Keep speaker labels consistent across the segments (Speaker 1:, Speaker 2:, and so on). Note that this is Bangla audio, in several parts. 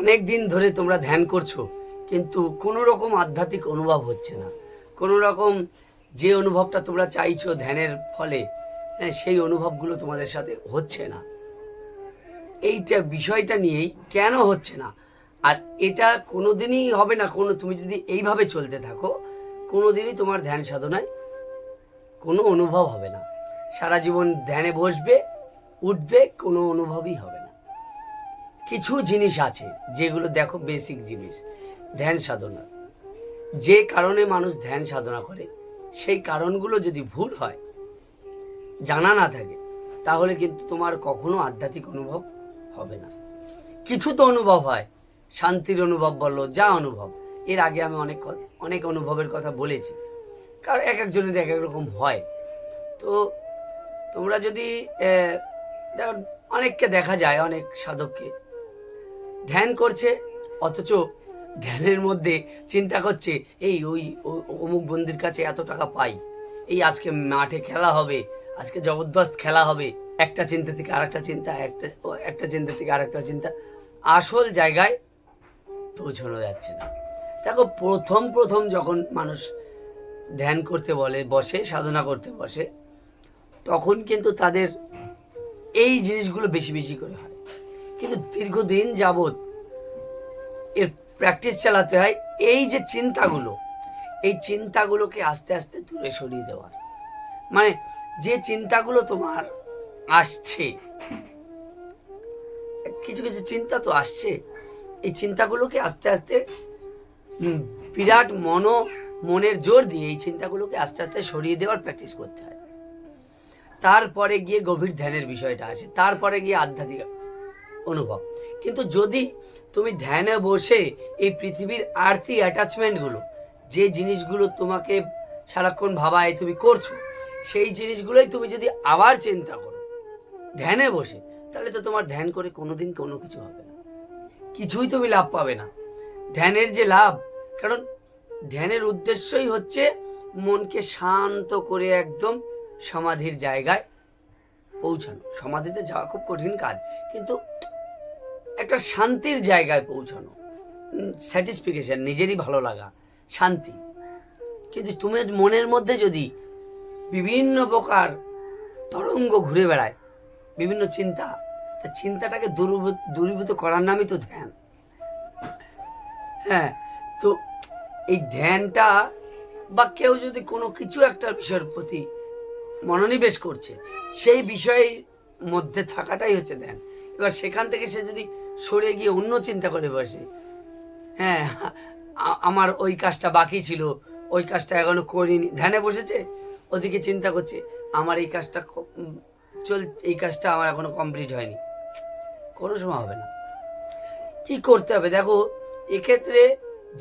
Speaker 1: অনেক দিন ধরে তোমরা ধ্যান করছ কিন্তু কোনো রকম আধ্যাত্মিক অনুভব হচ্ছে না। কোনো রকম যে অনুভবটা তোমরা চাইছো ধ্যানের ফলে হ্যাঁ, সেই অনুভবগুলো তোমাদের সাথে হচ্ছে না। এইটা বিষয়টা নিয়েই কেন হচ্ছে না? আর এটা কোনো দিনই হবে না কোনো তুমি যদি এইভাবে চলতে থাকো কোনো দিনই তোমার ধ্যান সাধনায় কোনো অনুভব হবে না। সারা জীবন ধ্যানে বসবে উঠবে কোনো অনুভবই হবে কিছু জিনিস আছে যেগুলো দেখো বেসিক জিনিস, ধ্যান সাধনা। যে কারণে মানুষ ধ্যান সাধনা করে, সেই কারণগুলো যদি ভুল হয়, জানা না থাকে, তাহলে কিন্তু তোমার কখনো আধ্যাত্মিক অনুভব হবে না। কিছু তো অনুভব হয়, শান্তির অনুভব বলো, যা অনুভব। এর আগে আমি অনেক অনেক অনুভবের কথা বলেছি। কারণ এক একজনের এক এক রকম হয়। তো তোমরা যদি অনেককে দেখা যায়, অনেক সাধককে। ধ্যান করছে, অথচ ধ্যানের মধ্যে চিন্তা করছে, এই ওই অমুক বন্দির কাছে এত টাকা পাই। এই আজকে মাঠে খেলা হবে, আজকে জবরদস্ত খেলা হবে। একটা চিন্তা থেকে আরেকটা চিন্তা, একটা একটা চিন্তা থেকে আরেকটা চিন্তা। আসল জায়গায় পৌঁছানো যাচ্ছে না। দেখো, প্রথম প্রথম যখন মানুষ ধ্যান করতে বলে, বসে, সাধনা করতে বসে, তখন কিন্তু তাদের এই জিনিসগুলো বেশি বেশি করে হয়। কিন্তু দীর্ঘদিন যাবৎ এর প্র্যাকটিস চালাতে হয় এই যে চিন্তাগুলো, এই চিন্তাগুলোকে আস্তে আস্তে দূরে সরিয়ে দেওয়ার। মানে যে চিন্তাগুলো তোমার আসছে, কিছু কিছু চিন্তা তো আসছে, এই চিন্তাগুলোকে আস্তে আস্তে বিরাট মন, মনের জোর দিয়ে এই চিন্তাগুলোকে আস্তে আস্তে সরিয়ে দেওয়ার প্র্যাকটিস করতে হয়। তারপরে গিয়ে গভীর ধ্যানের বিষয়টা আসে, তারপরে গিয়ে আধ্যাত্মিক অনুভব। কিন্তু যদি তুমি ধ্যানে বসে এই পৃথিবীর আর্থিক অ্যাটাচমেন্টগুলো যে জিনিসগুলো তোমাকে সারাক্ষণ ভাবায় তুমি করছ, সেই জিনিসগুলোই তুমি যদি আবার চিন্তা করো, ধ্যানে বসে, তাহলে তো তোমার ধ্যান করে কোনোদিন কোনো কিছু হবে না। কিছুই তুমি লাভ পাবে না। ধ্যানের যে লাভ, কারণ ধ্যানের উদ্দেশ্যই হচ্ছে মনকে শান্ত করে একদম সমাধির জায়গায় পৌঁছানো। সমাধিতে যাওয়া খুব কঠিন কাজ, কিন্তু একটা শান্তির জায়গায় পৌঁছানো। স্যাটিসফিকেশন নিজেরই ভালো লাগা, শান্তি। কিন্তু তোমার মনের মধ্যে যদি বিভিন্ন প্রকার তরঙ্গ ঘুরে বেড়ায়, বিভিন্ন চিন্তা, তা চিন্তাটাকে দূরীভূত করার নামই তো ধ্যান। হ্যাঁ তো এই ধ্যানটা বা কেউ যদি কোনো কিছু একটা বিষয়ের প্রতি মনোনিবেশ করছে, সেই বিষয়ের মধ্যে থাকাটাই হচ্ছে ধ্যান। এবার সেখান থেকে সে যদি সরে গিয়ে অন্য চিন্তা করে বসে। হ্যাঁ আমার ওই কাজটা বাকি ছিল, ওই কাজটা এখনও করিনি। ধ্যানে বসেছে? ওদিকে চিন্তা করছে, আমার এই কাজটা চল এই কাজটা আমার এখনও কমপ্লিট হয়নি। কোনো সময় হবে না। কি করতে হবে? দেখো, এক্ষেত্রে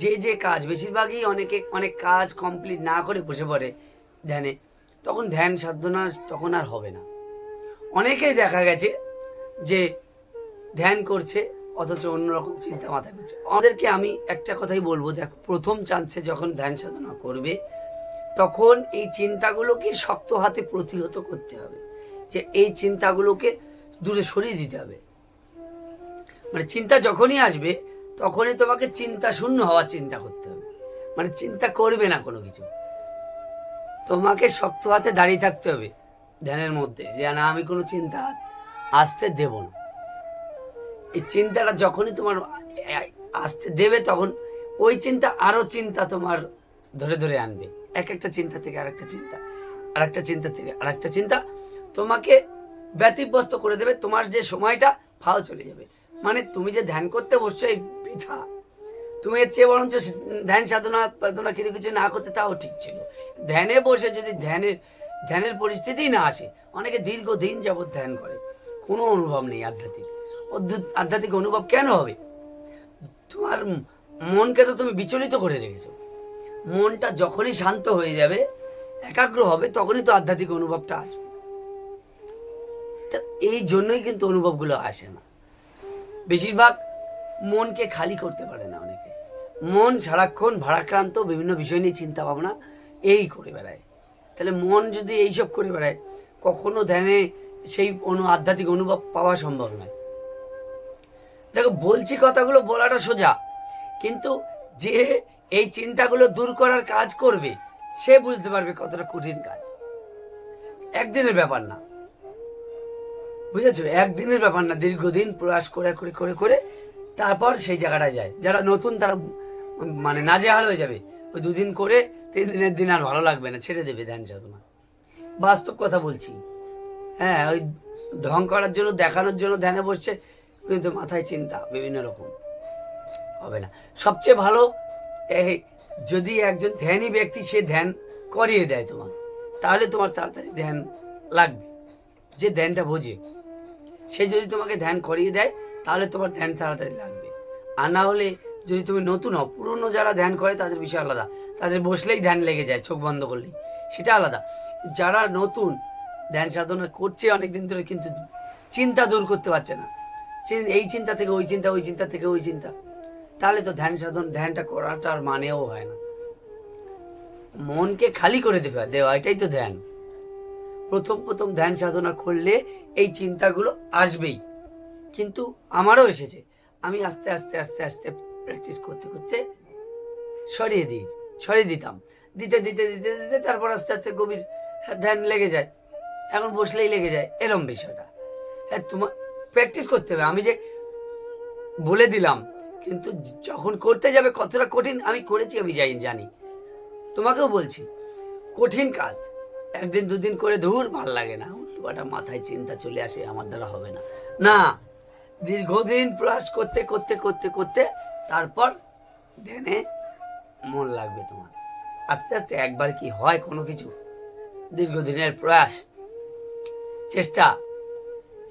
Speaker 1: যে যে কাজ, বেশিরভাগই অনেকে অনেক কাজ কমপ্লিট না করে বসে পড়ে ধ্যানে। তখন ধ্যান সাধনা তখন আর হবে না। অনেকেই দেখা গেছে যে ধ্যান করছে, অথচ অন্যরকম চিন্তা মাথায় করছে। আমাদেরকে আমি একটা কথাই বলব, দেখো, প্রথম চান্সে যখন ধ্যান সাধনা করবে, তখন এই চিন্তাগুলোকে শক্ত হাতে প্রতিহত করতে হবে, যে এই চিন্তাগুলোকে দূরে সরিয়ে দিতে হবে। মানে চিন্তা যখনই আসবে, তখনই তোমাকে চিন্তা শূন্য হওয়ার চিন্তা করতে হবে। মানে চিন্তা করবে না কোনো কিছু। তোমাকে শক্ত হাতে দাঁড়িয়ে থাকতে হবে ধ্যানের মধ্যে, যে না, আমি কোনো চিন্তা আসতে দেব না। এই চিন্তাটা যখনই তোমার আসতে দেবে, তখন ওই চিন্তা আরও চিন্তা তোমার ধরে ধরে আনবে। এক একটা চিন্তা থেকে আরেকটা চিন্তা আরেকটা চিন্তা থেকে আরেকটা চিন্তা তোমাকে ব্যতিব্যস্ত করে দেবে, তোমার যে সময়টা, ফাও চলে যাবে। মানে তুমি যে ধ্যান করতে বসছো, এই বৃথা। তুমি এর চেয়ে বরঞ্চ ধ্যান সাধনা সাধনা কিছু কিছু না করতে, তাও ঠিক ছিল। ধ্যানে বসে যদি ধ্যানের ধ্যানের পরিস্থিতি না আসে, অনেকে দীর্ঘদিন যাবৎ ধ্যান করে। কোনো অনুভব নেই আধ্যাত্মিক। অদ্ভুত আধ্যাত্মিক অনুভব কেন হবে? তোমার মনকে তো তুমি বিচলিত করে রেখেছো। মনটা যখনই শান্ত হয়ে যাবে, একাগ্র হবে, তখনই তো আধ্যাত্মিক অনুভবটা আসবে। তো এই জন্যই কিন্তু অনুভবগুলো আসে না। বেশিরভাগ মনকে খালি করতে পারে না অনেকে। মন সারাক্ষণ ভারাক্রান্ত, বিভিন্ন বিষয় নিয়ে চিন্তা ভাবনা এই করে বেড়ায়। তাহলে মন যদি এইসব করে বেড়ায়, কখনো ধ্যানে সেই অনু, আধ্যাত্মিক অনুভব পাওয়া সম্ভব নয়। দেখো, বলছি কথাগুলো বলাটা সোজা, কিন্তু যে এই চিন্তাগুলো দূর করার কাজ করবে, সে বুঝতে পারবে কতটা কঠিন কাজ। একদিনের ব্যাপার না। বুঝেছ? একদিনের ব্যাপার না, দীর্ঘদিন প্রয়াস করে করে করে করে তারপর সেই জায়গাটায় যায়। যারা নতুন, তারা মানে নাজেহাল হয়ে যাবে। ওই দুদিন করে তিন দিনের দিন আর ভালো লাগবে না, ছেড়ে দেবে ধ্যান সাধনা বাস্তব কথা বলছি। হ্যাঁ ওই ঢং করার জন্য, দেখানোর জন্য ধ্যানে বসছে কিন্তু মাথায় চিন্তা, বিভিন্ন রকম। হবে না। সবচেয়ে ভালো, এই যদি একজন ধ্যানী ব্যক্তি সে ধ্যান করিয়ে দেয় তোমার, তাহলে তোমার তাড়াতাড়ি ধ্যান লাগবে। যে ধ্যানটা বোঝে, সে যদি তোমাকে ধ্যান করিয়ে দেয়, তাহলে তোমার ধ্যান তাড়াতাড়ি লাগবে। আর না হলে যদি তুমি নতুন হও, পুরনো যারা ধ্যান করে, তাদের বিষয় আলাদা। তাদের বসলেই ধ্যান লেগে যায়, চোখ বন্ধ করলেই। সেটা আলাদা। যারা নতুন ধ্যান সাধনা করছে অনেকদিন ধরে, কিন্তু চিন্তা দূর করতে পারছে না। এই চিন্তা থেকে, ওই চিন্তা ওই চিন্তা থেকে, ওই চিন্তা। তাহলে তো ধ্যান সাধন, ধ্যানটা করাটার মানেও হয় না। মনকে খালি করে দেবে দেওয়া এটাই তো ধ্যান। প্রথম প্রথম ধ্যান সাধনা করলে এই চিন্তাগুলো আসবেই। কিন্তু আমারও এসেছে। আমি আস্তে আস্তে আস্তে আস্তে প্র্যাকটিস করতে করতে সরিয়ে দিই, সরিয়ে দিতাম। দিতে দিতে দিতে দিতে তারপর আস্তে আস্তে গভীর ধ্যান লেগে যায়। এখন বসলেই লেগে যায়, এরম বিষয়টা। হ্যাঁ তোমার প্র্যাকটিস করতে হবে। আমি যে বলে দিলাম, কিন্তু যখন করতে যাবে কতটা কঠিন, আমি করেছি, আমি যাই, জানি। তোমাকেও বলছি, কঠিন কাজ। একদিন, দুদিন করে ধুর, ভালো লাগে না। উল্টোপাটা মাথায় চিন্তা চলে আসে, আমার দ্বারা হবে না। না, দীর্ঘদিন প্রয়াস করতে করতে করতে করতে, তারপর ধ্যানে মন লাগবে তোমার। আস্তে আস্তে একবার কি হয় কোনো কিছু? দীর্ঘদিনের প্রয়াস, চেষ্টা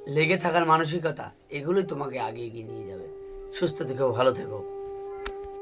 Speaker 1: লেগে থাকার মানসিকতা এগুলোই তোমাকে আগে এগিয়ে নিয়ে যাবে। সুস্থ থেকো ভালো থেকো।